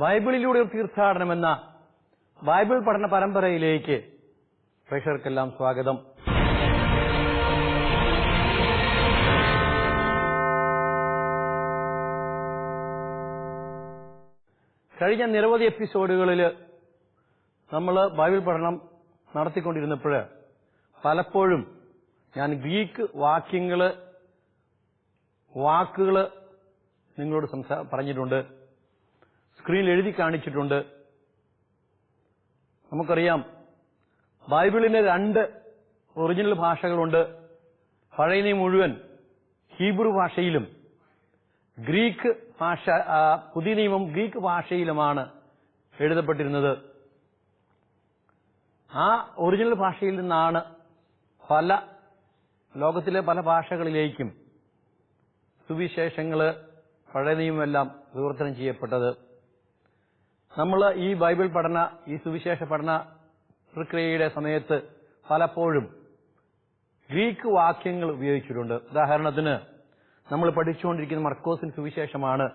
ബൈബിളിലൂടെ ഒരു തീർത്ഥാടനം എന്ന ബൈബിൾ പഠന പരമ്പരയിലേക്ക് പ്രേക്ഷകർക്കെല്ലാം സ്വാഗതം. കഴിഞ്ഞ നിരവധി എപ്പിസോഡുകളിൽ നമ്മൾ ബൈബിൾ പഠനം നടത്തിക്കൊണ്ടിരുന്നപ്പോൾ പലപ്പോഴും ഞാൻ ഗ്രീക്ക് വാക്യങ്ങൾ വാക്കുകൾ നിങ്ങളോട് സംസാ പറഞ്ഞിട്ടുണ്ട്. സ്ക്രീനിൽ എഴുതി കാണിച്ചിട്ടുണ്ട്. നമുക്കറിയാം ബൈബിളിന് രണ്ട് ഒറിജിനൽ ഭാഷകളുണ്ട്. പഴയ നിയമം മുഴുവൻ ഹീബ്രു ഭാഷയിലും ഗ്രീക്ക് ഭാഷ പുതിയ നിയമം ഗ്രീക്ക് ഭാഷയിലുമാണ് എഴുതപ്പെട്ടിരുന്നത്. ആ ഒറിജിനൽ ഭാഷയിൽ നിന്നാണ് പല ലോകത്തിലെ പല ഭാഷകളിലേക്കും സുവിശേഷങ്ങൾ പഴയ നിയമമെല്ലാം വിവർത്തനം ചെയ്യപ്പെട്ടത്. നമ്മൾ ഈ ബൈബിൾ പഠന ഈ സുവിശേഷ പഠന പ്രക്രിയയുടെ സമയത്ത് പലപ്പോഴും ഗ്രീക്ക് വാക്യങ്ങൾ ഉപയോഗിച്ചിട്ടുണ്ട്. ഉദാഹരണത്തിന് നമ്മൾ പഠിച്ചുകൊണ്ടിരിക്കുന്ന മർക്കോസിൻ സുവിശേഷമാണ്.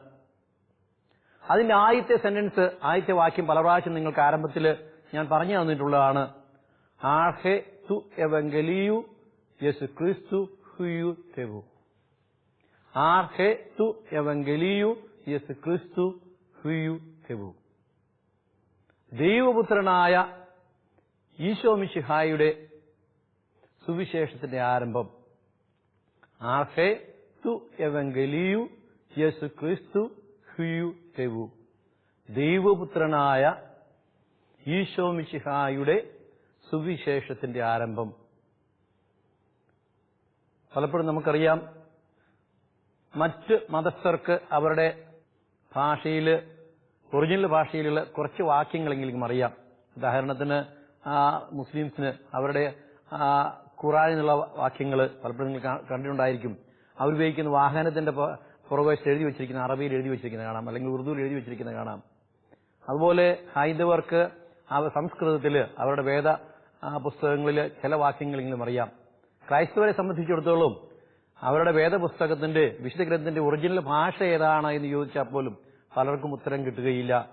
അതിന്റെ ആദ്യത്തെ സെന്റൻസ് ആദ്യത്തെ വാക്യം പല പ്രാവശ്യം നിങ്ങൾക്ക് ആരംഭത്തിൽ ഞാൻ പറഞ്ഞു തന്നിട്ടുള്ളതാണ്. ആർഹെ തു എവങ്കലിയു യേശു ക്രിസ്തു ഹുയു തെവു. ആർഹെ തു എവങ്കലിയു യേശു ക്രിസ്തു ഹുയു തെവു. ദൈവപുത്രനായ ഈശോ മിശിഹായുടെ സുവിശേഷത്തിന്റെ ആരംഭം. ആർഹെ തു എവങ്കലിയു യേശു ക്രിസ്തു ഹുയു തെവു. ദൈവപുത്രനായ ഈശോ മിശിഹായുടെ സുവിശേഷത്തിന്റെ ആരംഭം. പലപ്പോഴും നമുക്കറിയാം മറ്റ് മതസ്ഥർക്ക് അവരുടെ ഭാഷയിൽ ഒറിജിനൽ ഭാഷയിലുള്ള കുറച്ച് വാക്യങ്ങളെങ്കിലും അറിയാം. ഉദാഹരണത്തിന് ആ, മുസ്ലിംസിന് അവരുടെ ഖുറാൻ എന്നുള്ള വാക്യങ്ങൾ പലപ്പോഴും നിങ്ങൾ കണ്ടിട്ടുണ്ടായിരിക്കും. അവരുപയോഗിക്കുന്ന വാഹനത്തിന്റെ പുറകുവശത്ത് എഴുതി വെച്ചിരിക്കുന്ന അറബിയിൽ എഴുതി വെച്ചിരിക്കുന്നത് കാണാം അല്ലെങ്കിൽ ഉറുദുവിൽ എഴുതി വെച്ചിരിക്കുന്നത് കാണാം. അതുപോലെ ഹൈന്ദവർക്ക് സംസ്കൃതത്തിൽ അവരുടെ വേദ പുസ്തകങ്ങളിൽ ചില വാക്യങ്ങളെങ്കിലും അറിയാം. ക്രൈസ്തവരെ സംബന്ധിച്ചിടത്തോളം അവരുടെ വേദപുസ്തകത്തിന്റെ വിശുദ്ധ ഗ്രന്ഥത്തിന്റെ ഒറിജിനൽ ഭാഷ ഏതാണ് എന്ന് ചോദിച്ചാൽ പോലും പലർക്കും ഉത്തരം കിട്ടുകയില്ല.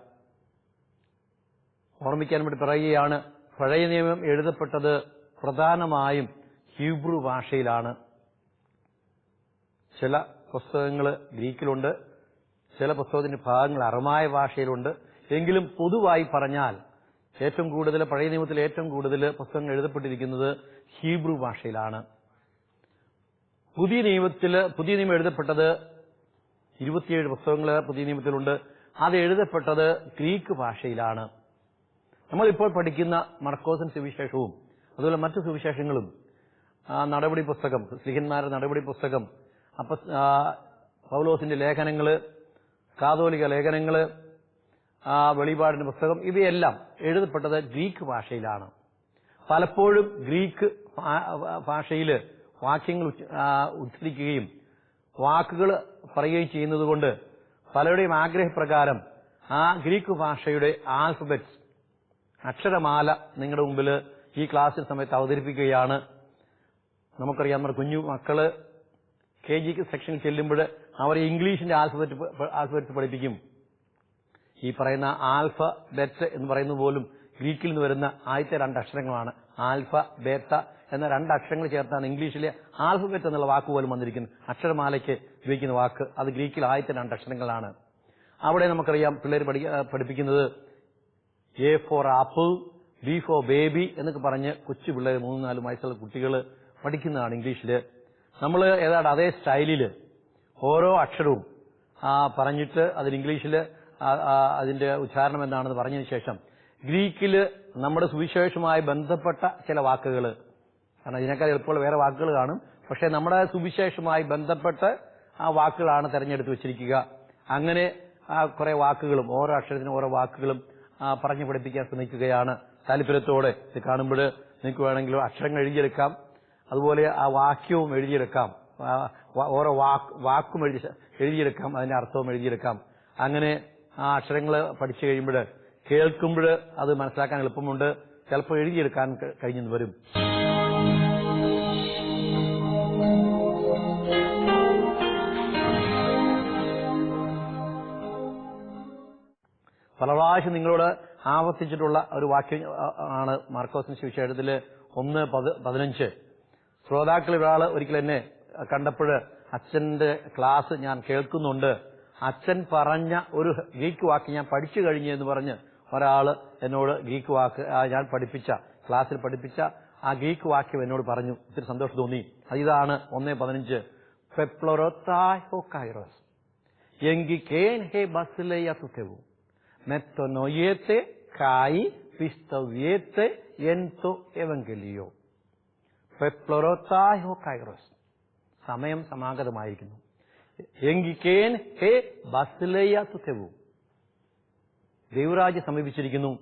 ഓർമ്മിക്കാൻ വേണ്ടി പറയുകയാണ് പഴയ നിയമം എഴുതപ്പെട്ടത് പ്രധാനമായും ഹീബ്രു ഭാഷയിലാണ്. ചില പുസ്തകങ്ങൾ ഗ്രീക്കിലുണ്ട് ചില പുസ്തകത്തിന്റെ ഭാഗങ്ങൾ അറമായ ഭാഷയിലുണ്ട്. എങ്കിലും പൊതുവായി പറഞ്ഞാൽ ഏറ്റവും കൂടുതൽ പഴയ നിയമത്തിൽ ഏറ്റവും കൂടുതൽ പുസ്തകങ്ങൾ എഴുതപ്പെട്ടിരിക്കുന്നത് ഹീബ്രു ഭാഷയിലാണ്. പുതിയ നിയമത്തിൽ പുതിയ നിയമം എഴുതപ്പെട്ടത് ഇരുപത്തിയേഴ് പുസ്തകങ്ങൾ പുതിയ നിയമത്തിലുണ്ട്. അത് എഴുതപ്പെട്ടത് ഗ്രീക്ക് ഭാഷയിലാണ്. നമ്മളിപ്പോൾ പഠിക്കുന്ന മർക്കോസൻ സുവിശേഷവും അതുപോലെ മറ്റു സുവിശേഷങ്ങളും നടപടി പുസ്തകം സ്ലിഹന്മാരുടെ നടപടി പുസ്തകം അപ്പ പൗലോസിന്റെ ലേഖനങ്ങൾ കാതോലിക ലേഖനങ്ങൾ വെളിപാടിന്റെ പുസ്തകം ഇവയെല്ലാം എഴുതപ്പെട്ടത് ഗ്രീക്ക് ഭാഷയിലാണ്. പലപ്പോഴും ഗ്രീക്ക് ഭാഷയിൽ വാക്യങ്ങൾ ഉച്ച- ഉച്ചരിക്കുകയും വാക്കുകൾ പറയുകയും ചെയ്യുന്നതുകൊണ്ട് പലരുടെയും ആഗ്രഹപ്രകാരം ആ ഗ്രീക്ക് ഭാഷയുടെ ആൽഫബറ്റ് അക്ഷരമാല നിങ്ങളുടെ മുമ്പിൽ ഈ ക്ലാസ്സിൽ സമയത്ത് അവതരിപ്പിക്കുകയാണ്. നമുക്കറിയാം നമ്മുടെ കുഞ്ഞു മക്കൾ കെ ജി സെക്ഷനിൽ ചെല്ലുമ്പോൾ അവരെ ഇംഗ്ലീഷിന്റെ ആൽഫബറ്റ് ആൽഫബറ്റ്സ് പഠിപ്പിക്കും. ഈ പറയുന്ന ആൽഫ ബെറ്റ് എന്ന് പറയുന്നത് പോലും ഗ്രീക്കിൽ നിന്ന് വരുന്ന ആദ്യത്തെ രണ്ട് അക്ഷരങ്ങളാണ്. ആൽഫ ബേത്ത എന്ന രണ്ട് അക്ഷരങ്ങൾ ചേർത്താണ് ഇംഗ്ലീഷിലെ ആൽഫബറ്റ് എന്നുള്ള വാക്ക് പോലും വന്നിരിക്കുന്നത്. അക്ഷരമാലയ്ക്ക് ഉപയോഗിക്കുന്ന വാക്ക്. അത് ഗ്രീക്കിൽ ആദ്യത്തെ രണ്ട് അക്ഷരങ്ങളാണ്. അവിടെ നമുക്കറിയാം പിള്ളേർ പഠി പഠിപ്പിക്കുന്നത് A for apple B for baby എന്നൊക്കെ പറഞ്ഞ് കൊച്ചു പിള്ളേർ മൂന്ന് നാല് വയസ്സുള്ള കുട്ടികൾ പഠിക്കുന്നതാണ് ഇംഗ്ലീഷിൽ നമ്മൾ ഏതാണ്ട് അതേ സ്റ്റൈലിൽ ഓരോ അക്ഷരവും പറഞ്ഞിട്ട് അതിന് ഇംഗ്ലീഷിൽ അതിന്റെ ഉച്ചാരണം എന്താണെന്ന് പറഞ്ഞതിന് ശേഷം ഗ്രീക്കിൽ നമ്മുടെ സുവിശേഷമായി ബന്ധപ്പെട്ട ചില വാക്കുകൾ കാരണം ഇതിനേക്കാൾ എളുപ്പമുള്ള വേറെ വാക്കുകൾ കാണും. പക്ഷേ നമ്മുടെ സുവിശേഷമായി ബന്ധപ്പെട്ട് ആ വാക്കുകളാണ് തെരഞ്ഞെടുത്ത് വെച്ചിരിക്കുക. അങ്ങനെ ആ കുറെ വാക്കുകളും ഓരോ അക്ഷരത്തിനും ഓരോ വാക്കുകളും പറഞ്ഞു പഠിപ്പിക്കാൻ ശ്രമിക്കുകയാണ്. താല്പര്യത്തോടെ ഇത് കാണുമ്പോൾ നിങ്ങൾക്ക് വേണമെങ്കിൽ അക്ഷരങ്ങൾ എഴുതിയെടുക്കാം. അതുപോലെ ആ വാക്യവും എഴുതിയെടുക്കാം. ഓരോ വാക്ക് വാക്കും എഴുതി എഴുതിയെടുക്കാം. അതിന്റെ അർത്ഥവും എഴുതിയെടുക്കാം. അങ്ങനെ ആ അക്ഷരങ്ങൾ പഠിച്ചു കഴിയുമ്പോൾ കേൾക്കുമ്പോൾ അത് മനസ്സിലാക്കാൻ എളുപ്പമുണ്ട്. ചിലപ്പോൾ എഴുതിയെടുക്കാൻ കഴിഞ്ഞെന്ന് വരും. പല പ്രാവശ്യം നിങ്ങളോട് ആവർത്തിച്ചിട്ടുള്ള ഒരു വാക്യം ആണ് മാർക്കോസിന് ശിവശേഷത്തിൽ ഒന്ന് പത്- പതിനഞ്ച്. ശ്രോതാക്കളിൽ ഒരാൾ ഒരിക്കൽ എന്നെ കണ്ടപ്പോൾ അച്ഛന്റെ ക്ലാസ് ഞാൻ കേൾക്കുന്നുണ്ട്. അച്ഛൻ പറഞ്ഞ ഒരു ഗ്രീക്ക് വാക്ക് ഞാൻ പഠിച്ചു കഴിഞ്ഞു എന്ന് പറഞ്ഞ് ഒരാൾ എന്നോട് ഗ്രീക്ക് വാക്ക് ഞാൻ പഠിപ്പിച്ച ക്ലാസ്സിൽ പഠിപ്പിച്ച ആ ഗ്രീക്ക് വാക്യം എന്നോട് പറഞ്ഞു. ഒത്തിരി സന്തോഷം തോന്നി. ഇതാണ് ഒന്നേ പതിനഞ്ച്. കൈറോസ് എങ്കിൽ കേൻ ഹേ ബസിലെയ തുറ്റവും മെത്തോനോയേത്തെ കായി പിസ്തവ്യേത്തെ എൻതോ എവങ്കലിയോ പെപ്ലൊറോത്തായോ കൈറോസ് സമയം സമാഗതമായിരിക്കുന്നു എങ്കിക്കേൻ ഹേ ബസിലെയ തുറ്റവും ദൈവരാജ് സമീപിച്ചിരിക്കുന്നു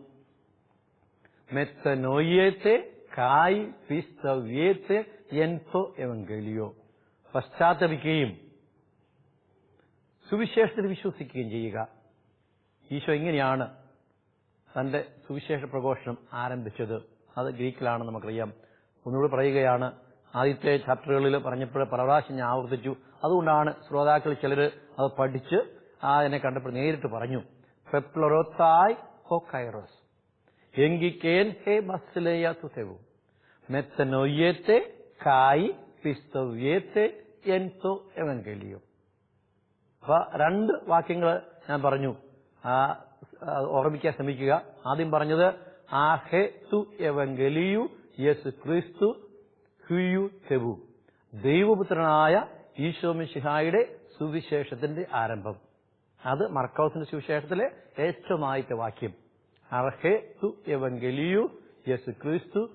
മെത്തനോയേത്തെ കായ് പിസ്തവ്യേത്തെ എൻതോ എവങ്കലിയോ പശ്ചാത്തപിക്കുകയും സുവിശേഷത്തിൽ വിശ്വസിക്കുകയും ചെയ്യുക ഈശോ ഇങ്ങനെയാണ് തന്റെ സുവിശേഷ പ്രഘോഷണം ആരംഭിച്ചത്. അത് ഗ്രീക്കിലാണ് നമുക്കറിയാം. ഒന്നുകൂടി പറയുകയാണ് ആദ്യത്തെ ചാപ്റ്ററുകളിൽ പറഞ്ഞപ്പോൾ പല പ്രാവശ്യം ഞാൻ ആവർത്തിച്ചു. അതുകൊണ്ടാണ് ശ്രോതാക്കൾ ചിലർ അത് പഠിച്ച് ആ എന്നെ കണ്ടപ്പോൾ നേരിട്ട് പറഞ്ഞു പെപ്ലൊറോത്തായ് ഹോ കൈറോസ് എങ്കിക്കേൻ ഹേ ബസ്സിലെയ തുതെവു മെത്തനൊയ്യത്തെ കായ് പിസ്തവ്യേത്തെ എൻസോ എവൻഗലിയോ അപ്പൊ രണ്ട് വാക്യങ്ങൾ ഞാൻ പറഞ്ഞു. ഓർമ്മിക്കാൻ ശ്രമിക്കുക. ആദ്യം പറഞ്ഞത് ആ ഹെ തു എവങ്കലിയു യേസു ക്രിസ്തു ഹുയു ഹെബു ദൈവപുത്രനായ ഈശോ മിശിഹായുടെ സുവിശേഷത്തിന്റെ ആരംഭം. അത് മർക്കൗസിന്റെ സുവിശേഷത്തിലെ ഏറ്റവും ആദ്യത്തെ വാക്യം. അർഹെ തു എവങ്കലിയു യേസു ക്രിസ്തു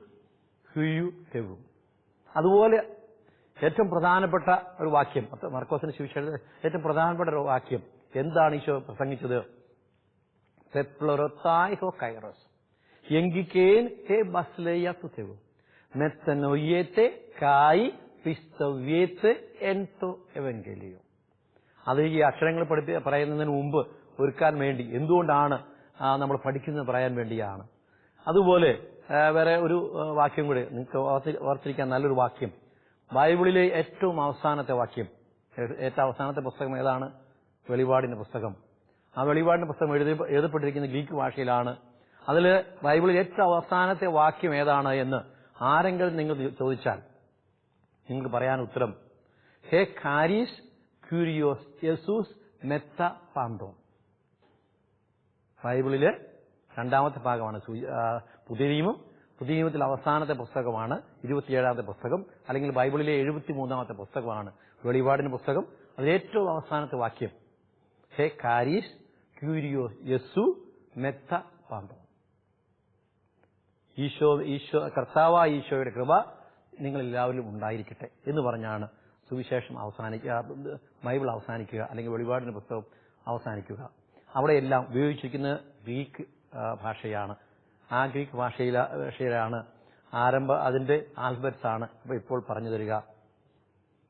ഹുയു ഹെബു അതുപോലെ ഏറ്റവും പ്രധാനപ്പെട്ട ഒരു വാക്യം മർക്കോസിന്റെ സുവിശേഷത്തിൽ ഏറ്റവും പ്രധാനപ്പെട്ട ഒരു വാക്യം. എന്താണ് ഈശോ പ്രസംഗിച്ചത്? പെപ്ലൊറത്തായ്ഹോ കൈറോസ് എങ്കിക്കേൻ ഹേ ബസ്ലേയ തുതെവു മെത്തനൊയ്യേത്തെ കായി പിസ്തവ്യേത്തെ എൻതോ എവൻഗലിയോ അത് ഈ അക്ഷരങ്ങൾ പഠിപ്പി പറയുന്നതിന് മുമ്പ് ഒരുക്കാൻ വേണ്ടി എന്തുകൊണ്ടാണ് നമ്മൾ പഠിക്കുന്നത് പറയാൻ വേണ്ടിയാണ്. അതുപോലെ വേറെ ഒരു വാക്യം കൂടി നിങ്ങൾക്ക് ഓർത്തി- ഓർത്തിരിക്കാൻ നല്ലൊരു വാക്യം. ബൈബിളിലെ ഏറ്റവും അവസാനത്തെ വാക്യം. ഏറ്റവും അവസാനത്തെ പുസ്തകം ഏതാണ്? വെളിപാടിന്റെ പുസ്തകം. ആ വെളിപാടിന്റെ പുസ്തകം എഴുതി എഴുതപ്പെട്ടിരിക്കുന്ന ഗ്രീക്ക് ഭാഷയിലാണ്. അതിൽ ബൈബിളിൽ ഏറ്റവും അവസാനത്തെ വാക്യം ഏതാണ് എന്ന് ആരെങ്കിലും നിങ്ങൾ ചോദിച്ചാൽ നിങ്ങൾക്ക് പറയാൻ ഉത്തരം ഹേ കാരീസ് ക്യൂരിയോസ് യെസൂസ് മെത്ത പാന്തോ ബൈബിളിലെ രണ്ടാമത്തെ ഭാഗമാണ്. പുതിയ നിയമം പുതിയ നിയമത്തിൽ അവസാനത്തെ പുസ്തകമാണ് ഇരുപത്തിയേഴാമത്തെ പുസ്തകം അല്ലെങ്കിൽ ബൈബിളിലെ എഴുപത്തി മൂന്നാമത്തെ പുസ്തകമാണ് വെളിപാടിന്റെ പുസ്തകം. അതിൽ ഏറ്റവും അവസാനത്തെ വാക്യം ഹേ കാരീസ് ക്യൂരിയോസ് യസു മെത്ത പാന്തോ ഈശോ ഈശോ കർത്താവായ ഈശോയുടെ കൃപ നിങ്ങൾ എല്ലാവരിലും ഉണ്ടായിരിക്കട്ടെ എന്ന് പറഞ്ഞാണ് സുവിശേഷം അവസാനിക്കുക ബൈബിൾ അവസാനിക്കുക അല്ലെങ്കിൽ വെളിപാടിന്റെ പുസ്തകം അവസാനിക്കുക. അവിടെയെല്ലാം ഉപയോഗിച്ചിരിക്കുന്നത് ഗ്രീക്ക് ഭാഷയാണ്. ആ ഗ്രീക്ക് ഭാഷയില ഭാഷയിലാണ് ആരംഭ അതിന്റെ ആൽബറ്റ്സ് ആണ് ഇപ്പൊ ഇപ്പോൾ പറഞ്ഞു തരിക.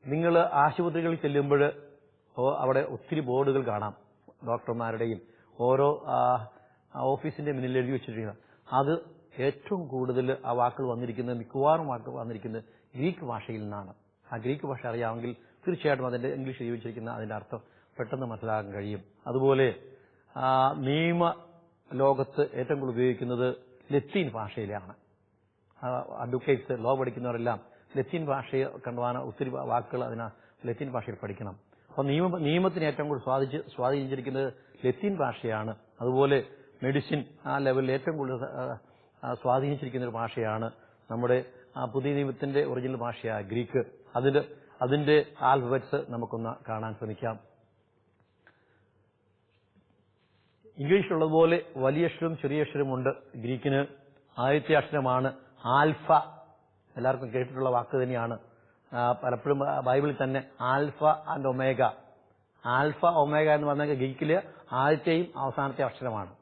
നിങ്ങൾ ആശുപത്രികളിൽ ചെല്ലുമ്പോൾ അവിടെ ഒത്തിരി ബോർഡുകൾ കാണാം. ഡോക്ടർമാരുടെയും ഓരോ ഓഫീസിന്റെ മുന്നിൽ എഴുതി വെച്ചിരിക്കുന്നത് അത് ഏറ്റവും കൂടുതൽ ആ വാക്കുകൾ വന്നിരിക്കുന്നത് മിക്കവാറും വാക്കുകൾ വന്നിരിക്കുന്നത് ഗ്രീക്ക് ഭാഷയിൽ നിന്നാണ്. ആ ഗ്രീക്ക് ഭാഷ അറിയാമെങ്കിൽ തീർച്ചയായിട്ടും അതിന്റെ ഇംഗ്ലീഷ് എഴുതി വെച്ചിരിക്കുന്ന അതിന്റെ അർത്ഥം പെട്ടെന്ന് മനസ്സിലാക്കാൻ കഴിയും. അതുപോലെ നിയമ ലോകത്ത് ഏറ്റവും കൂടുതൽ ഉപയോഗിക്കുന്നത് ലത്തീൻ ഭാഷയിലാണ്. അഡ്വക്കേറ്റ്സ് ലോ പഠിക്കുന്നവരെല്ലാം ലത്തീൻ ഭാഷയെ കണ്ടുപോകാൻ ഒത്തിരി വാക്കുകൾ അതിന് ലത്തീൻ ഭാഷയിൽ പഠിക്കണം. അപ്പോൾ നിയമ നിയമത്തിന് ഏറ്റവും കൂടുതൽ സ്വാധീ സ്വാധീനിച്ചിരിക്കുന്നത് ലത്തീൻ ഭാഷയാണ്. അതുപോലെ മെഡിസിൻ ആ ലെവലിൽ ഏറ്റവും കൂടുതൽ സ്വാധീനിച്ചിരിക്കുന്ന ഒരു ഭാഷയാണ് നമ്മുടെ പുതിയ നിയമത്തിന്റെ ഒറിജിനൽ ഭാഷയായ ഗ്രീക്ക്. അതിന്റെ അതിന്റെ ആൽഫബറ്റ്സ് നമുക്കൊന്ന് കാണാൻ ശ്രമിക്കാം. ഇംഗ്ലീഷിലുള്ളതുപോലെ വലിയ അക്ഷരവും ചെറിയ അക്ഷരവും ഉണ്ട് ഗ്രീക്കിന്. ആദ്യത്തെ അക്ഷരമാണ് ആൽഫ. എല്ലാവർക്കും കേട്ടിട്ടുള്ള വാക്ക് തന്നെയാണ്. പലപ്പോഴും ബൈബിളിൽ തന്നെ alpha and omega. Alpha omega എന്ന് പറഞ്ഞാൽ ഗ്രീക്കിൽ ആദ്യത്തെയും അവസാനത്തെ അക്ഷരമാണ്.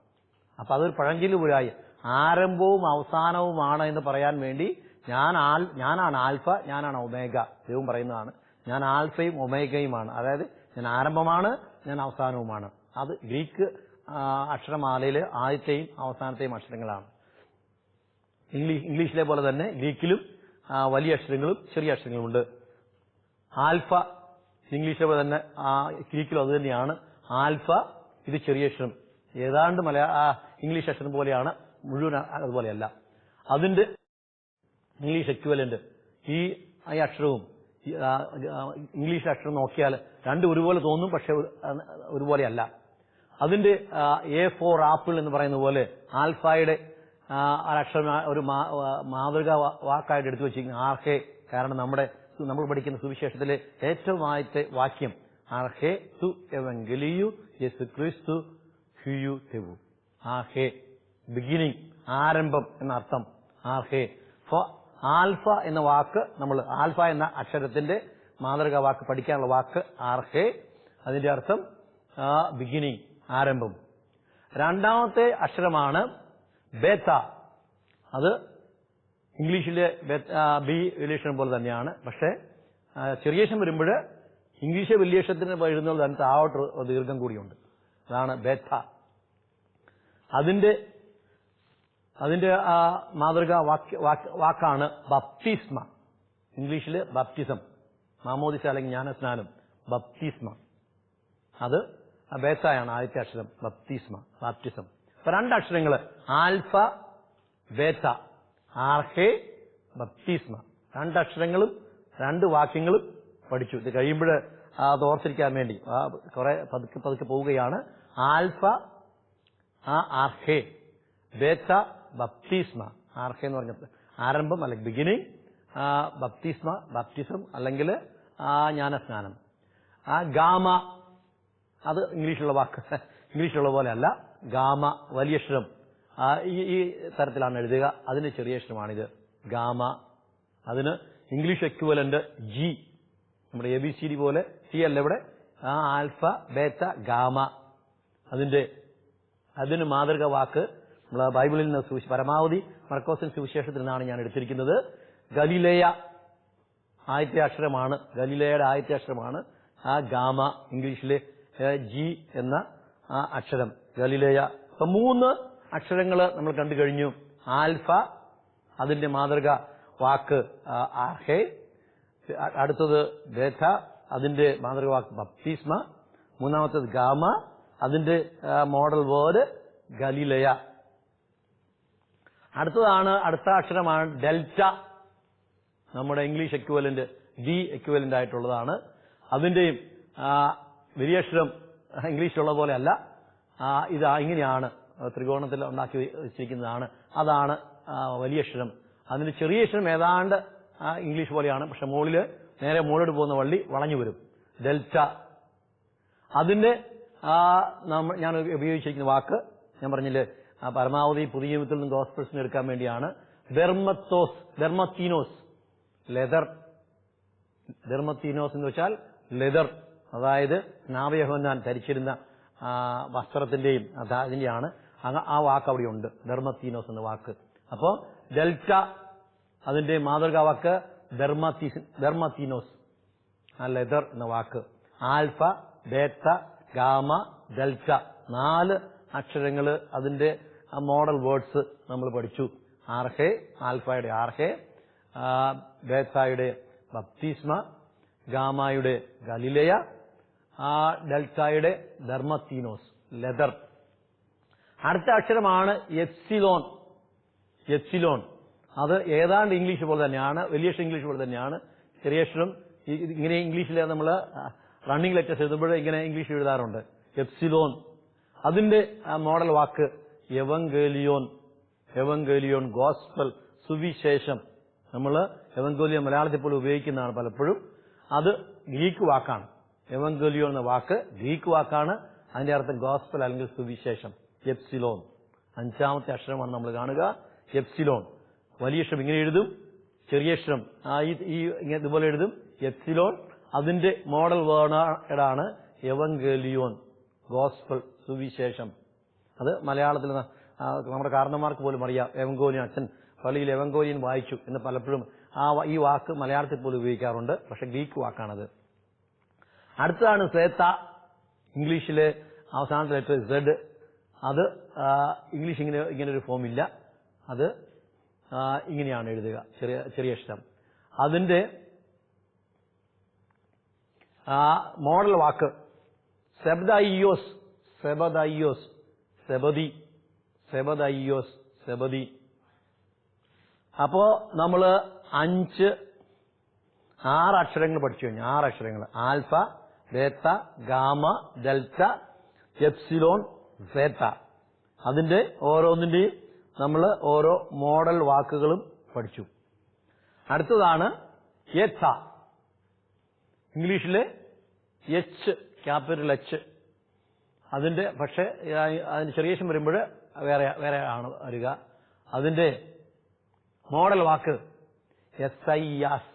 അപ്പൊ അതൊരു പഴഞ്ചൊല്ല് പോലായി. ആരംഭവും അവസാനവുമാണ് എന്ന് പറയാൻ വേണ്ടി ഞാൻ ആൽ ഞാനാണ് ആൽഫ ഞാനാണ് ഒമേഗ ദൈവം പറയുന്നതാണ്. ഞാൻ ആൽഫയും ഒമേഗയുമാണ്. അതായത് ഞാൻ ആരംഭമാണ് ഞാൻ അവസാനവുമാണ്. അത് ഗ്രീക്ക് അക്ഷരമാലയിൽ ആദ്യത്തെയും അവസാനത്തെയും അക്ഷരങ്ങളാണ്. ഇംഗ്ലീഷ് ഇംഗ്ലീഷിലെ പോലെ തന്നെ ഗ്രീക്കിലും വലിയ അക്ഷരങ്ങളും ചെറിയ അക്ഷരങ്ങളും ഉണ്ട് ആൽഫ ഇംഗ്ലീഷിലെ പോലെ തന്നെ ഗ്രീക്കിലും അത് തന്നെയാണ്. ആൽഫ ഇത് ചെറിയ അക്ഷരം. ഏതാണ്ട് മലയാള ഇംഗ്ലീഷ് അക്ഷരം പോലെയാണ് മുഴുവൻ അതുപോലെയല്ല. അതിന്റെ ഇംഗ്ലീഷ് എക്വലന്റ് ഈ ഈ അക്ഷരവും ഇംഗ്ലീഷ് അക്ഷരം നോക്കിയാൽ രണ്ടും ഒരുപോലെ തോന്നും പക്ഷെ ഒരുപോലെയല്ല. അതിന്റെ എ ഫോർ ആപ്പിൾ എന്ന് പറയുന്ന പോലെ ആൽഫായുടെ അക്ഷരം ഒരു മാതൃക വാക്കായിട്ട് എടുത്തു വെച്ചിരിക്കുന്നു. ആർഹെ കാരണം നമ്മുടെ നമ്മൾ പഠിക്കുന്ന സുവിശേഷത്തിലെ ഏറ്റവും ആദ്യത്തെ വാക്യം ആർഹെ സു എവങ്കലിയു യേസു ക്രിസ്തു ഹ്യു തെവു. ആഹേ ബിഗിനിങ് ആരംഭം എന്ന അർത്ഥം. ആർഹെ ആൽഫ എന്ന വാക്ക് നമ്മൾ ആൽഫ എന്ന അക്ഷരത്തിന്റെ മാതൃക വാക്ക് പഠിക്കാനുള്ള വാക്ക് ആർഹേ അതിന്റെ അർത്ഥം ബിഗിനിങ് ആരംഭം. രണ്ടാമത്തെ അക്ഷരമാണ് ബേത്ത. അത് ഇംഗ്ലീഷിലെ ബി വില്യേഷൻ പോലെ തന്നെയാണ്. പക്ഷേ ആ, ചെറിയേഷം വരുമ്പോൾ ഇംഗ്ലീഷ് വില്യേഷത്തിന് തന്നെ താഴോട്ട് ഒരു ദീർഘം കൂടിയുണ്ട്. അതാണ് ബേത്ത. അതിന്റെ അതിന്റെ ആ മാതൃക വാക്കാണ് ബപ്തിസ്മ. ഇംഗ്ലീഷിൽ ബപ്റ്റിസം മാമോദിസ അല്ലെങ്കിൽ ജ്ഞാനസ്നാനം. ബപ്തിസ്മ. അത് ബേത്തായാണ് ആദ്യത്തെ അക്ഷരം. ബപ്തിസ്മ. ബാപ്റ്റിസം. അപ്പൊ രണ്ട് അക്ഷരങ്ങൾ ആൽഫ ബേറ്റ ആർഹെ ബപ്തിസ്മ. രണ്ട് അക്ഷരങ്ങളും രണ്ട് വാക്യങ്ങളും പഠിച്ചു. ഇത് കഴിയുമ്പോൾ അത് ഓർത്തിരിക്കാൻ വേണ്ടി. കുറെ പതുക്കെ പതുക്കെ പോവുകയാണ്. ആൽഫ ആ ആർഹെ ബേറ്റ ബപ്തീസ്മ. ആർഹെ എന്ന് പറഞ്ഞത് ആരംഭം അല്ലെങ്കിൽ ബിഗിനിങ് ബപ്തീസ്മ ബാപ്റ്റിസം അല്ലെങ്കിൽ ജ്ഞാനസ്നാനം. ആ ഗാമ. അത് ഇംഗ്ലീഷിലുള്ള വാക്ക്. ഇംഗ്ലീഷിലുള്ള പോലെ അല്ല. ഗാമ വലിയ അക്ഷരം. ഈ തരത്തിലാണ് എഴുതുക. അതിന് ചെറിയ അക്ഷരമാണിത്. ഗാമ. അതിന് ഇംഗ്ലീഷ് എക്വലന്റ് ജി നമ്മുടെ എ ബി സി ഡി പോലെ സി അല്ല ഇവിടെ. ആ ആൽഫ ബേത്ത ഗാമ. അതിന്റെ അതിന് മാതൃക വാക്ക് നമ്മൾ ബൈബിളിൽ നിന്ന് പരമാവധി മർക്കോസൻ സുവിശേഷത്തിൽ നിന്നാണ് ഞാൻ എടുത്തിരിക്കുന്നത്. ഗലിലേയ ആദ്യത്തെ അക്ഷരമാണ്. ഗലിലയുടെ ആദ്യത്തെ അക്ഷരമാണ് ആ ഗാമ ഇംഗ്ലീഷിലെ ജി എന്ന ആ അക്ഷരം. ഗലിലേയ. അപ്പൊ മൂന്ന് അക്ഷരങ്ങൾ നമ്മൾ കണ്ടു കഴിഞ്ഞു. ആൽഫ അതിന്റെ മാതൃക വാക്ക് ആഹേ അടുത്തത് ബേഥ അതിന്റെ മാതൃക വാക്ക് ബപ്തീസ്മ. മൂന്നാമത്തത് ഗാമ അതിന്റെ മോഡൽ വേർഡ് ഗലീലയ. അടുത്തതാണ് അടുത്ത അക്ഷരമാണ് ഡെൽറ്റ. നമ്മുടെ ഇംഗ്ലീഷ് എക്വലന്റ് ഡി എക്വലന്റ് ആയിട്ടുള്ളതാണ്. അതിന്റെയും വലിയ അക്ഷരം ഇംഗ്ലീഷിലുള്ള പോലെ അല്ല. ആ, ഇത് ഇങ്ങനെയാണ്. ത്രികോണത്തിൽ ഉണ്ടാക്കി വെച്ചിരിക്കുന്നതാണ്. അതാണ് വലിയ അക്ഷരം. അതിന് ചെറിയ അക്ഷരം ഏതാണ്ട് ഇംഗ്ലീഷ് പോലെയാണ്. പക്ഷെ മുകളിൽ നേരെ മുകളിലോട്ട് പോകുന്ന വള്ളി വളഞ്ഞു വരും. ഡെൽറ്റ. അതിന്റെ ആ, ഞാൻ ഉപയോഗിച്ചിരിക്കുന്ന വാക്ക് ഞാൻ പറഞ്ഞില്ലേ ആ, പരമാവധി പുതിയ ജീവിതത്തിൽ നിന്ന് ഗോസ്പിൾസിന് എടുക്കാൻ വേണ്ടിയാണ്. ഡെർമത്തോസ് ഡെർമത്തീനോസ് ലെതർ ഡെർമത്തീനോസ് എന്ന് വെച്ചാൽ ലെതർ അതായത് നാവയഹോന്നാൻ ധരിച്ചിരുന്ന ആ, വസ്ത്രത്തിന്റെയും അത് അതിന്റെയാണ് ആ വാക്ക് അവിടെ ഉണ്ട് ധർമ്മത്തിനോസ് എന്ന വാക്ക്. അപ്പോ ഡെൽറ്റ അതിന്റെ മാതൃകാ വാക്ക് ധർമ്മത്തിനോസ്. ആ ലെതർ എന്ന വാക്ക്. Alpha beta gamma delta. നാല് അക്ഷരങ്ങൾ അതിന്റെ മോഡൽ വേർഡ്സ് നമ്മൾ പഠിച്ചു. ആർഹെ ആൽഫയുടെ ആർഹെ ബേത്തായുടെ ബപ്തീസ്മ ഗാമായുടെ ഗലിലയ ആ ഡെൽറ്റയുടെ ധർമ്മത്തീനോസ് ലെതർ. അടുത്ത അക്ഷരമാണ് എപ്സിലോൺ. എപ്സിലോൺ. അത് ഏതാണ്ട് ഇംഗ്ലീഷ് പോലെ തന്നെയാണ് വലിയ അക്ഷരം ഇംഗ്ലീഷ് പോലെ തന്നെയാണ്. ചെറിയ അക്ഷരം ഇങ്ങനെ ഇംഗ്ലീഷിൽ നമ്മൾ റണ്ണിംഗ് ലെറ്റേഴ്സ് എഴുതുമ്പോൾ ഇങ്ങനെ ഇംഗ്ലീഷ് എഴുതാറുണ്ട്. എപ്സിലോൺ. അതിന്റെ മോഡൽ വാക്ക് എവങ്കേലിയോൻ എവങ്കേലിയോൺ ഗോസ്പൽ സുവിശേഷം. നമ്മൾ എവങ്കോലിയ മലയാളത്തിൽ പോലും ഉപയോഗിക്കുന്നതാണ് പലപ്പോഴും. അത് ഗ്രീക്ക് വാക്കാണ്. എവങ്കോലിയോൻ എന്ന വാക്ക് ഗ്രീക്ക് വാക്കാണ്. അതിന്റെ അർത്ഥം ഗോസ്പൽ അല്ലെങ്കിൽ സുവിശേഷം എപ്സിലോൺ. അഞ്ചാമത്തെ അക്ഷരമാണ് നമ്മൾ കാണുക എപ്സിലോൺ. വലിയ അക്ഷരം ഇങ്ങനെ എഴുതും ചെറിയ അക്ഷരം. ഈ ഇതുപോലെ എഴുതും എപ്സിലോൺ. അതിന്റെ മോഡൽ വേർഡാണ് എവങ്കലിയോൺ ഗോസ്പൽ സുവിശേഷം. അത് മലയാളത്തിൽ നമ്മുടെ കാരണന്മാർക്ക് പോലും അറിയാം. എവങ്കോലിയൻ അച്ഛൻ പള്ളിയിൽ എവങ്കോലിയൻ വായിച്ചു എന്ന് പലപ്പോഴും ആ ഈ വാക്ക് മലയാളത്തിൽ പോലും ഉപയോഗിക്കാറുണ്ട്. പക്ഷെ ഗ്രീക്ക് വാക്കാണത്. അടുത്തതാണ് സേത്ത ഇംഗ്ലീഷിലെ അവസാനത്തെ ലെറ്റർ സെഡ് അത് ഇംഗ്ലീഷ് ഇങ്ങനെ ഇങ്ങനെ ഒരു ഫോം ഇല്ല അത് ഇങ്ങനെയാണ് എഴുതുക. ചെറിയ ചെറിയ അക്ഷരം. അതിന്റെ മോഡൽ വാക്ക്. സെബദയ്യോസ് സെബദയ്യോസ് സെബദി സെബദയ്യോസ് സെബദി. അപ്പോ നമ്മൾ അഞ്ച് ആറ് അക്ഷരങ്ങൾ പഠിച്ചു കഴിഞ്ഞു. ആറ് അക്ഷരങ്ങൾ. Alpha beta gamma delta epsilon zeta അതിന്റെ ഓരോന്നിന്റെയും നമ്മൾ ഓരോ മോഡൽ വാക്കുകളും പഠിച്ചു. അടുത്തതാണ് എത്ത ഇംഗ്ലീഷിലെ എച്ച് ക്യാപിറ്റൽ എച്ച്. അതിന്റെ പക്ഷേ അതിന് ചെറിയ ശം വരുമ്പോൾ വേറെ വേറെ ആണ് വരിക. അതിന്റെ model walk S I S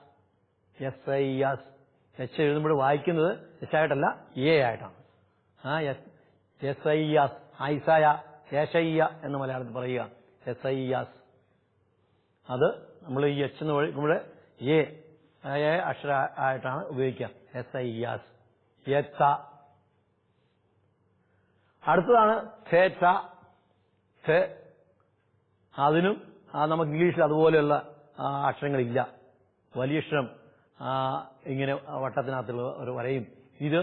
S I യാസ്. H എഴുതുമ്പോൾ വായിക്കുന്നത് എച്ച് ആയിട്ടല്ല എ ആയിട്ടാണ്. ആ എസ് ഐ എസ് ഐസായ ഏഷയ്യ എന്ന് മലയാളത്തിൽ പറയുക. എസ് ഐ എസ് അത് നമ്മൾ ഈ എച്ച് എന്ന് വിളിക്കുമ്പോൾ എ അക്ഷര ആയിട്ടാണ് ഉപയോഗിക്കുക. എസ് ഐ ആസ് എത്ത അടുത്തതാണ് അതിനും നമുക്ക് ഇംഗ്ലീഷിൽ അതുപോലെയുള്ള അക്ഷരങ്ങളില്ല. വലിയ അക്ഷരം. ഇങ്ങനെ വട്ടത്തിനകത്തുള്ള ഒരു വരയും. ഇത്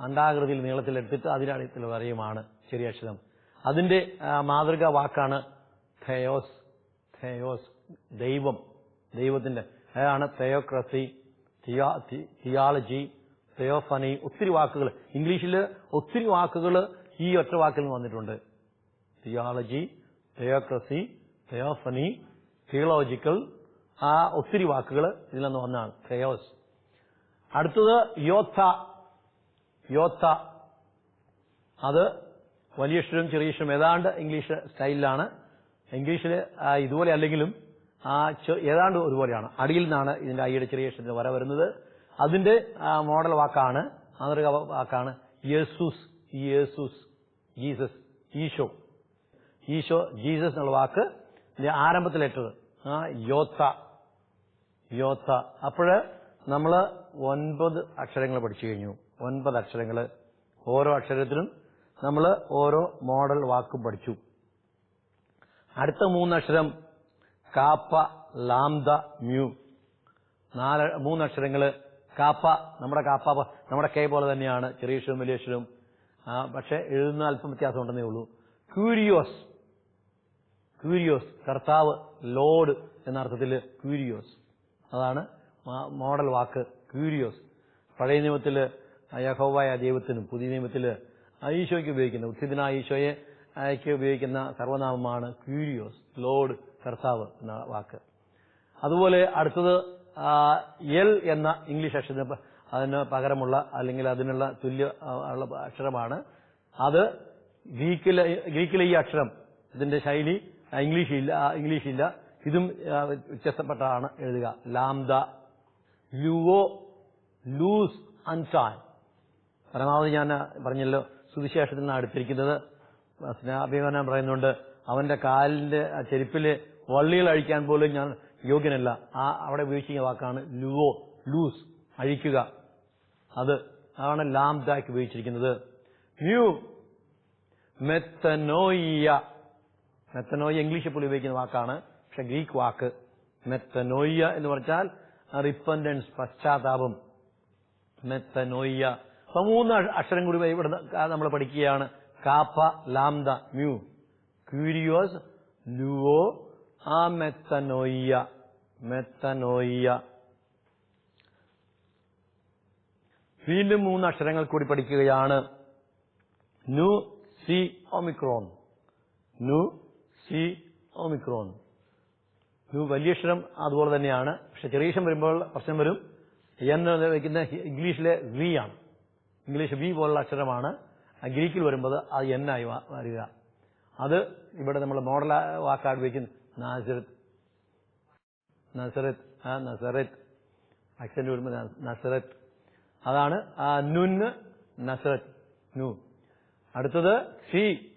അണ്ടാകൃതിയിൽ നീളത്തിലെടുത്തിട്ട് അതിനടുത്തുള്ള വരയുമാണ് ചെറിയ അക്ഷരം അതിന്റെ മാതൃക വാക്കാണ് തെയോസ് തെയോസ് ദൈവം. ദൈവത്തിന്റെ അതാണ് തെയോക്രസി തിയോളജി തെയോഫനി ഒത്തിരി വാക്കുകൾ ഇംഗ്ലീഷിൽ ഒത്തിരി വാക്കുകൾ ഈ ഒറ്റ വാക്കിൽ നിന്ന് വന്നിട്ടുണ്ട്. തിയോളജി തെയോക്രസി തെയോഫനി തിയോളജിക്കൽ ആ ഒത്തിരി വാക്കുകൾ ഇതിൽ നിന്ന് ഒന്നാണ് ക്രയോസ് അടുത്തത് യോദ്ധ. യോദ്ധ. അത് വലിയ അക്ഷരം ചെറിയ ഇഷ്ടം ഏതാണ്ട് ഇംഗ്ലീഷ് സ്റ്റൈലിലാണ്. ഇംഗ്ലീഷിൽ ഇതുപോലെ അല്ലെങ്കിലും ആ ഏതാണ്ട് ഒരുപോലെയാണ്. അടിയിൽ നിന്നാണ് ഇതിന്റെ അയ്യയുടെ ചെറിയ അക്ഷരത്തിന് വര വരുന്നത്. അതിന്റെ മോഡൽ വാക്കാണ്. മാതൃക വാക്കാണ്. യേസൂസ് യേസൂസ് ജീസസ് ഈശോ. ഈശോ ജീസസ് എന്നുള്ള വാക്ക് ആരംഭത്തിലേറ്റത്. ആ യോത്ത യോത്ത. അപ്പോൾ നമ്മൾ ഒൻപത് അക്ഷരങ്ങൾ പഠിച്ചു കഴിഞ്ഞു. ഒൻപത് അക്ഷരങ്ങൾ ഓരോ അക്ഷരത്തിലും നമ്മൾ ഓരോ മോഡൽ വാക്കും പഠിച്ചു. അടുത്ത മൂന്നക്ഷരം കാപ്പ ലാംദ മ്യൂ. നാല് മൂന്നക്ഷരങ്ങൾ കാപ്പ നമ്മുടെ കാപ്പ നമ്മുടെ കെ പോലെ തന്നെയാണ്. ചെറിയ അക്ഷരവും വലിയ അക്ഷരവും. പക്ഷെ എഴുതുന്ന അല്പം വ്യത്യാസം ഉണ്ടെന്നേ ഉള്ളൂ. ക്യൂരിയോസ്. ക്യൂരിയോസ്. കർത്താവ് ലോഡ് എന്ന അർത്ഥത്തിൽ ക്യൂരിയോസ്. അതാണ് മോഡൽ വാക്ക് ക്യൂരിയോസ് പഴയ നിയമത്തിൽ യഹോവായ ദൈവത്തിനും പുതിയ നിയമത്തിൽ ഈശോയ്ക്ക് ഉപയോഗിക്കുന്ന ഉത്തിതനായ ഈശോയെ അയക്ക് ഉപയോഗിക്കുന്ന സർവനാമമാണ് ക്യൂരിയോസ് ലോഡ് കർത്താവ് എന്ന വാക്ക്. അതുപോലെ അടുത്തത് എൽ എന്ന ഇംഗ്ലീഷ് അക്ഷരത്തിന് അതിന് പകരമുള്ള അല്ലെങ്കിൽ അതിനുള്ള തുല്യ ഉള്ള അക്ഷരമാണ്. അത് ഗ്രീക്കിലെ ഗ്രീക്കിലെ ഈ അക്ഷരം ഇതിന്റെ ശൈലി ഇംഗ്ലീഷ് ഇംഗ്ലീഷില്ല ഇംഗ്ലീഷില്ല. ഇതും വ്യത്യസ്തപ്പെട്ടതാണ് എഴുതുക. ലാംദ ലുവോ ലൂസ് അൻസാൻ പരമാവധി ഞാൻ പറഞ്ഞല്ലോ സുവിശേഷത്തിൽ നിന്നാണ് എടുത്തിരിക്കുന്നത്. സ്നേഹാഭിമാനം പറയുന്നുണ്ട് അവന്റെ കാലിന്റെ ചെരുപ്പിൽ വള്ളികൾ അഴിക്കാൻ പോലും ഞാൻ യോഗ്യനല്ല. ആ അവിടെ ഉപയോഗിച്ചിരിക്കുന്ന വാക്കാണ് ലുവോ ലൂസ് അഴിക്കുക. അത് അതാണ് ലാംദാക്ക് ഉപയോഗിച്ചിരിക്കുന്നത്. ന്യൂ മെത്തനോയിയ. മെത്തനോയ ഇംഗ്ലീഷിൽ പോലും ഉപയോഗിക്കുന്ന വാക്കാണ്. പക്ഷെ ഗ്രീക്ക് വാക്ക് മെത്തനോയ്യ എന്ന് പറഞ്ഞാൽ റിപ്പൻഡൻസ് പശ്ചാത്താപം. മെത്തനോയ്യ അപ്പൊ മൂന്ന് അക്ഷരം കൂടി ഇവിടെ നമ്മൾ പഠിക്കുകയാണ്. കാപ്പ ലാംദ മ്യൂ ക്യൂരിയോസ് ലുവോ ആ മെത്തനോയ്യ മെത്തനോയ്യ വീണ്ടും മൂന്ന് അക്ഷരങ്ങൾ കൂടി പഠിക്കുകയാണ്. Nu xi omicron nu xi omicron nu വലിയ അക്ഷരം അതുപോലെ തന്നെയാണ്. പക്ഷെ ചെറിയ അക്ഷരം വരുമ്പോൾ പ്രശ്നം വരും. എന്ന് വയ്ക്കുന്ന ഇംഗ്ലീഷിലെ വി ആണ്. ഇംഗ്ലീഷ് വി പോലുള്ള അക്ഷരമാണ്. ഗ്രീക്കിൽ വരുമ്പോൾ അത് എൻ ആയി വരിക അത് ഇവിടെ നമ്മൾ മോഡൽ വാക്കാട് വയ്ക്കുന്നു നാസറത്ത് നസറത്ത് ആ നസറത്ത് അക്സന്റ് വരുമ്പോൾ നസറത്ത് അതാണ് ആ നുന്ന് നസറത്ത് നു. അടുത്തത് സി.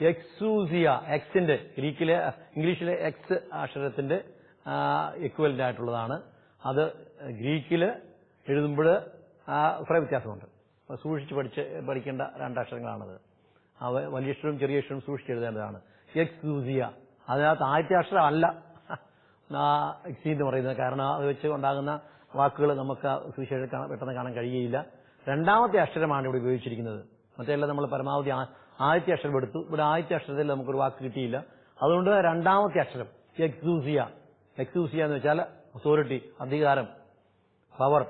എക്സൂസിയ എക്സിന്റെ ഗ്രീക്കിലെ ഇംഗ്ലീഷിലെ എക്സ് അക്ഷരത്തിന്റെ എക്വലന്റ് ആയിട്ടുള്ളതാണ്. അത് ഗ്രീക്കിൽ എഴുതുമ്പോൾ കുറെ വ്യത്യാസമുണ്ട്. സൂക്ഷിച്ച് പഠിച്ച് പഠിക്കേണ്ട രണ്ടക്ഷരങ്ങളാണത് അവ വലിയ അക്ഷരവും ചെറിയ അക്ഷരവും സൂക്ഷിച്ച് എഴുതേണ്ടതാണ്. എക്സൂസിയ അതിനകത്ത് ആദ്യത്തെ അക്ഷരം അല്ല. എക്സി എന്ന് പറയുന്നത്. കാരണം അത് വെച്ച് ഉണ്ടാകുന്ന വാക്കുകൾ നമുക്ക് സുവിശേഷം പെട്ടെന്ന് കാണാൻ കഴിയുകയില്ല. രണ്ടാമത്തെ അക്ഷരമാണ് ഇവിടെ ഉപയോഗിച്ചിരിക്കുന്നത്. മറ്റേ നമ്മൾ പരമാവധി ആദ്യത്തെ അക്ഷരം എടുത്തു. ഇവിടെ ആദ്യത്തെ അക്ഷരത്തിൽ നമുക്കൊരു വാക്ക് കിട്ടിയില്ല. അതുകൊണ്ട് രണ്ടാമത്തെ അക്ഷരം എക്സൂസിയ എക്സൂസിയ എന്ന് വെച്ചാൽ അതോറിറ്റി അധികാരം പവർ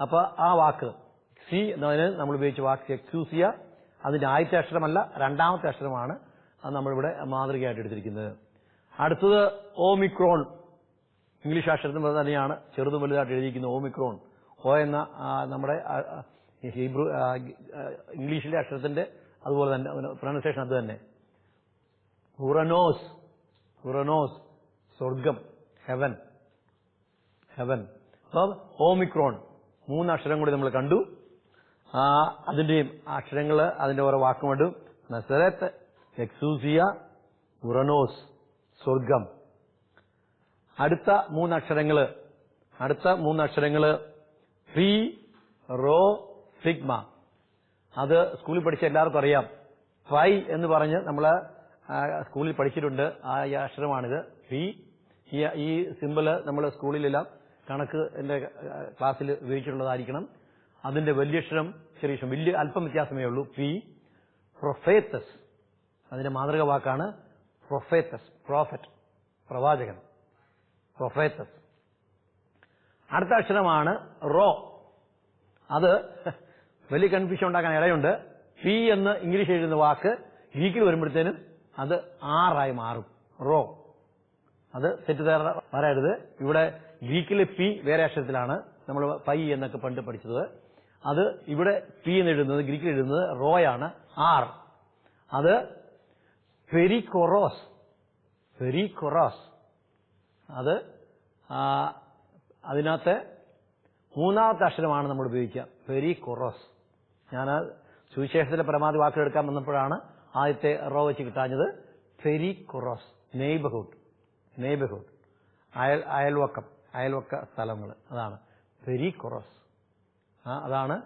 അപ്പൊ ആ വാക്ക് സി എന്നതിന് നമ്മൾ ഉപയോഗിച്ച വാക്ക് എക്സൂസിയ അതിന്റെ ആദ്യത്തെ അക്ഷരമല്ല രണ്ടാമത്തെ അക്ഷരമാണ് നമ്മളിവിടെ മാതൃകയായിട്ട് എടുത്തിരിക്കുന്നത്. അടുത്തത് ഓമിക്രോൺ. ഇംഗ്ലീഷ് അക്ഷരത്തിന് തന്നെയാണ്. ചെറുതും വലുതായിട്ട് എഴുതിയിരിക്കുന്നത് ഓമിക്രോൺ. ഓ എന്ന നമ്മുടെ ഹീബ്രു ഇംഗ്ലീഷിലെ അക്ഷരത്തിന്റെ അതുപോലെ തന്നെ പ്രൊനൗൺസിയേഷൻ അത് തന്നെ. ഉറനോസ് ഉറനോസ് സ്വർഗം ഹെവൻ ഹെവൻ അപ്പം ഓമിക്രോൺ മൂന്ന് അക്ഷരം കൂടി നമ്മൾ കണ്ടു. ആ, അതിന്റെയും അക്ഷരങ്ങൾ അതിന്റെ ഓരോ വാക്കുമുണ്ട് നസറത്ത് എക്സൂസിയ ഉറനോസ് സ്വർഗം അടുത്ത മൂന്ന് അക്ഷരങ്ങൾ അടുത്ത മൂന്ന് അക്ഷരങ്ങൾ ഫ്രീ റോ സിഗ്മ അത് സ്കൂളിൽ പഠിച്ച എല്ലാവർക്കും അറിയാം. ഫൈ എന്ന് പറഞ്ഞ് നമ്മൾ സ്കൂളിൽ പഠിച്ചിട്ടുണ്ട്. ആ ഈ അക്ഷരമാണിത്. ഫി ഈ സിമ്പിൾ നമ്മൾ സ്കൂളിലെല്ലാം കണക്ക് എന്റെ ക്ലാസ്സിൽ ഉപയോഗിച്ചിട്ടുള്ളതായിരിക്കണം. അതിന്റെ വലിയ അക്ഷരം ചെറിയ വലിയ അല്പം വ്യത്യാസമേ ഉള്ളൂ. പി പ്രൊഫേത്തസ് അതിന്റെ മാതൃക വാക്കാണ് പ്രൊഫേത്തസ് പ്രോഫറ്റ് പ്രവാചകൻ. പ്രൊഫേത്തസ് അടുത്ത അക്ഷരമാണ് റോ അത് വലിയ കൺഫ്യൂഷൻ ഉണ്ടാക്കാൻ ഇടയുണ്ട്. പി എന്ന് ഇംഗ്ലീഷ് എഴുതുന്ന വാക്ക് ഗ്രീക്കിൽ വരുമ്പോഴത്തേനും അത് ആറായി മാറും. റോ അത് തെറ്റിദ്ധാരണ വരരുത് ഇവിടെ ഗ്രീക്കിലെ പി വേറെ അക്ഷരത്തിലാണ്. നമ്മൾ പൈ എന്നൊക്കെ പണ്ട് പഠിച്ചത്. അത് ഇവിടെ പി എന്ന് എഴുതുന്നത് ഗ്രീക്കിൽ എഴുതുന്നത് റോയാണ് ആർ അത് പെരിക്കൊറോസ് പെരിക്കൊറോസ് അത് അതിനകത്ത് മൂന്നാമത്തെ അക്ഷരമാണ് നമ്മൾ ഉപയോഗിക്കുക. പെരിക്കൊറോസ് ഞാൻ സുവിശേഷത്തിലെ പരമാവധി എടുക്കാൻ വന്നപ്പോഴാണ് ആദ്യത്തെ റോ വെച്ച് കിട്ടാഞ്ഞത് പെരിക്കൊറോസ് നെയ്ബർഹുഡ് നെയ്ബർഹുഡ് അയൽ അയൽവക്കം അയൽവക്ക സ്ഥലങ്ങൾ. അതാണ് ഫെരി ആ, അതാണ്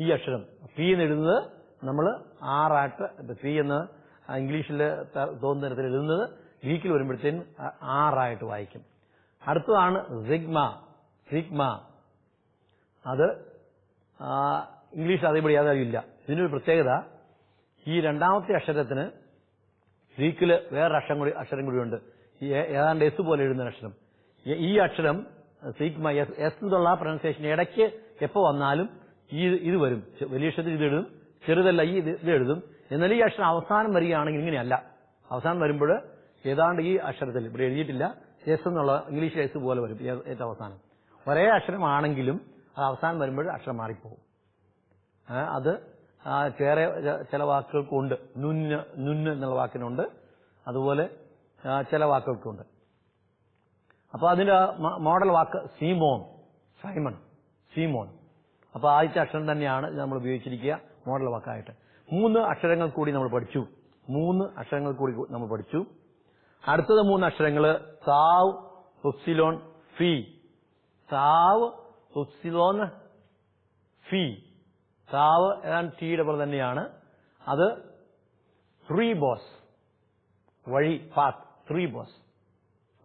ഈ അക്ഷരം. പി എന്ന് എഴുതുന്നത് നമ്മൾ ആറായിട്ട് പി എന്ന് ഇംഗ്ലീഷിൽ തോന്നുന്ന തരത്തിൽ എഴുതുന്നത് ഗ്രീക്കിൽ വരുമ്പോഴത്തേനും ആറായിട്ട് വായിക്കും. അടുത്തതാണ് സിഗ്മ സിഗ്മ. അത് ഇംഗ്ലീഷ് അതേപടി ഇല്ല ഇതിനൊരു പ്രത്യേകത ഈ രണ്ടാമത്തെ അക്ഷരത്തിന് ഗ്രീക്കിൽ വേറെ അക്ഷരം കൂടി അക്ഷരം കൂടിയുണ്ട് ഏതാണ്ട് എസ് പോലെ എഴുതുന്ന അക്ഷരം. ഈ- അക്ഷരം സീക്മ എസ് എസ് എന്നുള്ള പ്രൊനൗൺസിയേഷൻ ഇടയ്ക്ക് എപ്പോൾ വന്നാലും ഈ ഇത് വരും. വലിയ അക്ഷരത്തിൽ ഇത് എഴുതും ചെറുതല്ല ഈ ഇത് എഴുതും. എന്നാൽ ഈ അക്ഷരം അവസാനം വരികയാണെങ്കിൽ ഇങ്ങനെയല്ല. അവസാനം വരുമ്പോൾ ഏതാണ്ട് ഈ അക്ഷരത്തിൽ ഇവിടെ എഴുതിയിട്ടില്ല എസ് എന്നുള്ള ഇംഗ്ലീഷ് എസ് പോലെ വരും ഏറ്റവും അവസാനം. ഒരേ അക്ഷരമാണെങ്കിലും അത് അവസാനം വരുമ്പോൾ അക്ഷരം മാറിപ്പോകും. അത് വേറെ ചില വാക്കുകൾക്കുണ്ട്. നുന്ന് നുന്ന് എന്നുള്ള വാക്കിനുണ്ട്. അതുപോലെ ചില വാക്കുകൾക്കുണ്ട്. അപ്പൊ അതിന്റെ മോഡൽ വാക്ക് സീമോൺ സൈമൺ സീമോൺ. അപ്പൊ ആദ്യത്തെ അക്ഷരം തന്നെയാണ് നമ്മൾ ഉപയോഗിച്ചിരിക്കുക മോഡൽ വാക്കായിട്ട്. മൂന്ന് അക്ഷരങ്ങൾ കൂടി നമ്മൾ പഠിച്ചു. മൂന്ന് അക്ഷരങ്ങൾ കൂടി നമ്മൾ പഠിച്ചു. അടുത്തത് മൂന്ന് അക്ഷരങ്ങൾ സാവ് ഉപ്സിലോൺ ഫി. സാവ് ഉപ്സിലോൺ ഫി. സാവ് ഏതാണ്ട് ടീയുടെ പോലെ തന്നെയാണ്. അത് ബോസ് വഴി പാത്ത് ബോസ്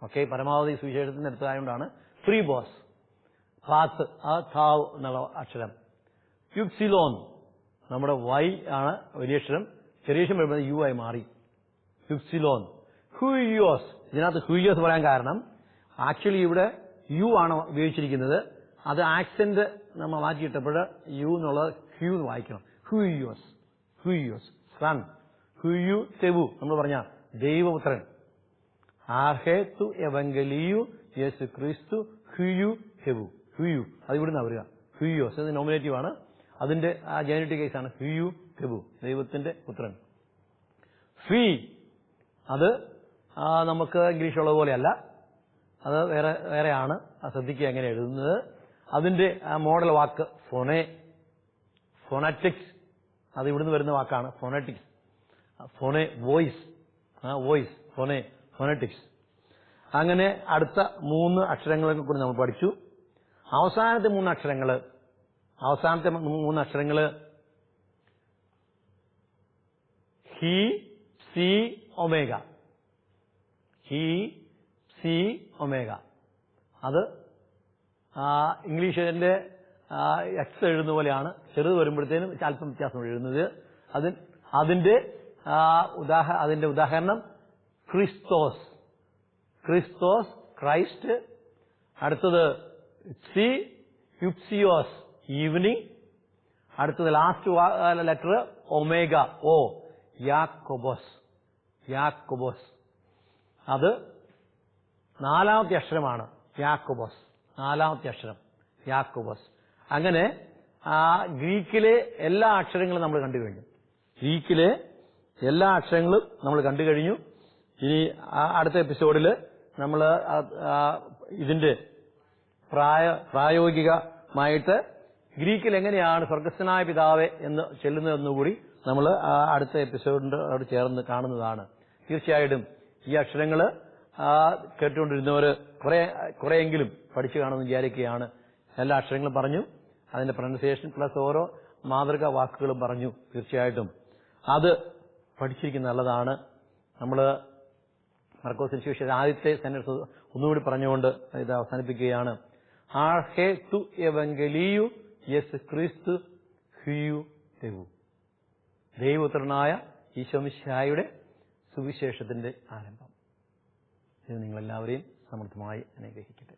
ഓക്കെ പരമാവധി സുവിശേഷത്തിന് ത്രീ ബോസ് പാത്ത് ആ താവ് എന്നുള്ള അക്ഷരം. യുക്സിലോൻ നമ്മുടെ വൈ ആണ് വലിയ അക്ഷരം. ചെറിയ അക്ഷരം വരുമ്പോൾ യു ആയി മാറി. യുക്സിലോൻ ഹുയോസ് ഇതിനകത്ത് ഹുയോസ് പറയാൻ കാരണം ആക്ച്വലി ഇവിടെ യു ആണ് ഉപയോഗിച്ചിരിക്കുന്നത്. അത് ആക്സെന്റ് നമ്മൾ മാറ്റിയിട്ടപ്പോൾ യു എന്നുള്ളത് ഹ്യൂ എന്ന് വായിക്കണം. ഹുയോസ് ഹുയോസ് സൺ ഹുയു തെവു നമ്മൾ പറഞ്ഞ ദൈവപുത്രൻ. ആർഹേത്തു എവങ്കലിയു യേശു ക്രിസ്തു ഹുയു ഹെവു ഹുയു അത് ഇവിടുന്ന് വരിക. ഹുയോസ് അത് നോമിനേറ്റീവ് ആണ്. അതിന്റെ ആ ജനറ്റിക് കേസ് ആണ്. ഹുയു ഹെബു ദൈവത്തിന്റെ പുത്രൻ. ഫി അത് നമുക്ക് ഇംഗ്ലീഷ് ഇംഗ്ലീഷുള്ള പോലെയല്ല. അത് വേറെ വേറെയാണ്. ശ്രദ്ധിക്കുക എങ്ങനെ എഴുതുന്നത്. അതിന്റെ മോഡൽ വാക്ക് ഫൊനെ ഫോണറ്റിക്സ് അത് ഇവിടുന്ന് വരുന്ന വാക്കാണ് ഫോണാറ്റിക്സ് ഫോണെ വോയിസ് ആ വോയിസ് ഫോണെ ഫോണറ്റിക്സ് അങ്ങനെ അടുത്ത മൂന്ന് അക്ഷരങ്ങളെ കൂടി നമ്മൾ പഠിച്ചു. അവസാനത്തെ മൂന്ന് അക്ഷരങ്ങൾ അവസാനത്തെ മൂന്ന് അക്ഷരങ്ങൾ chi psi omega. Chi psi omega. അത് ഇംഗ്ലീഷിന്റെ എക്സ് എഴുതുന്ന പോലെയാണ്. ചെറുത് വരുമ്പോഴത്തേനും അല്പം വ്യത്യാസം എഴുതുന്നത്. അതിൽ അതിന്റെ അതിന്റെ ഉദാഹരണം ക്രിസ്തോസ്. ക്രിസ്തോസ് ക്രൈസ്റ്റ്. അടുത്തത് സി യുപ്സിയോസ് ഈവനിങ്. അടുത്തത് ലാസ്റ്റ് ലെറ്റർ ഒമേഗ ഓ യാക്കോബോസ്. യാക്കോബോസ്. അത് നാലാമത്തെ അക്ഷരമാണ്. യാക്കോബോസ്. നാലാമത്തെ അക്ഷരം. യാക്കോബോസ്. അങ്ങനെ ആ ഗ്രീക്കിലെ എല്ലാ അക്ഷരങ്ങളും നമ്മൾ കണ്ടു കഴിഞ്ഞു. ഗ്രീക്കിലെ എല്ലാ അക്ഷരങ്ങളും നമ്മൾ കണ്ടു കഴിഞ്ഞു. ഇനി അടുത്ത എപ്പിസോഡിൽ നമ്മൾ ഇതിന്റെ പ്രായ പ്രായോഗികമായിട്ട് ഗ്രീക്കിൽ എങ്ങനെയാണ് സ്വർഗസ്വനായ പിതാവെ എന്ന് ചെല്ലുന്നതെന്നുകൂടി നമ്മൾ അടുത്ത എപ്പിസോഡിനോട് ചേർന്ന് കാണുന്നതാണ്. തീർച്ചയായിട്ടും ഈ അക്ഷരങ്ങൾ കേട്ടുകൊണ്ടിരുന്നവർ കുറെ കുറെയെങ്കിലും പഠിച്ചു കാണുമെന്ന് വിചാരിക്കുകയാണ്. എല്ലാ അക്ഷരങ്ങളും പറഞ്ഞു. അതിന്റെ പ്രൊനൗൺസിയേഷൻ പ്ലസ് ഓരോ മാതൃക വാക്കുകളും പറഞ്ഞു. തീർച്ചയായിട്ടും. അത് പഠിച്ചിരിക്കുന്ന നല്ലതാണ്. നമ്മൾ മർക്കോസിന് ശേഷം ആദ്യത്തെ സെന്റൻസ് ഒന്നുകൂടി പറഞ്ഞുകൊണ്ട് ഇത് അവസാനിപ്പിക്കുകയാണ്. ആർഹെ തു ദൈവപുത്രനായ ഈശോമിശായുടെ സുവിശേഷത്തിന്റെ ആരംഭം. ഇത് നിങ്ങളെല്ലാവരെയും സമൃദ്ധമായി അനുഗ്രഹിക്കട്ടെ.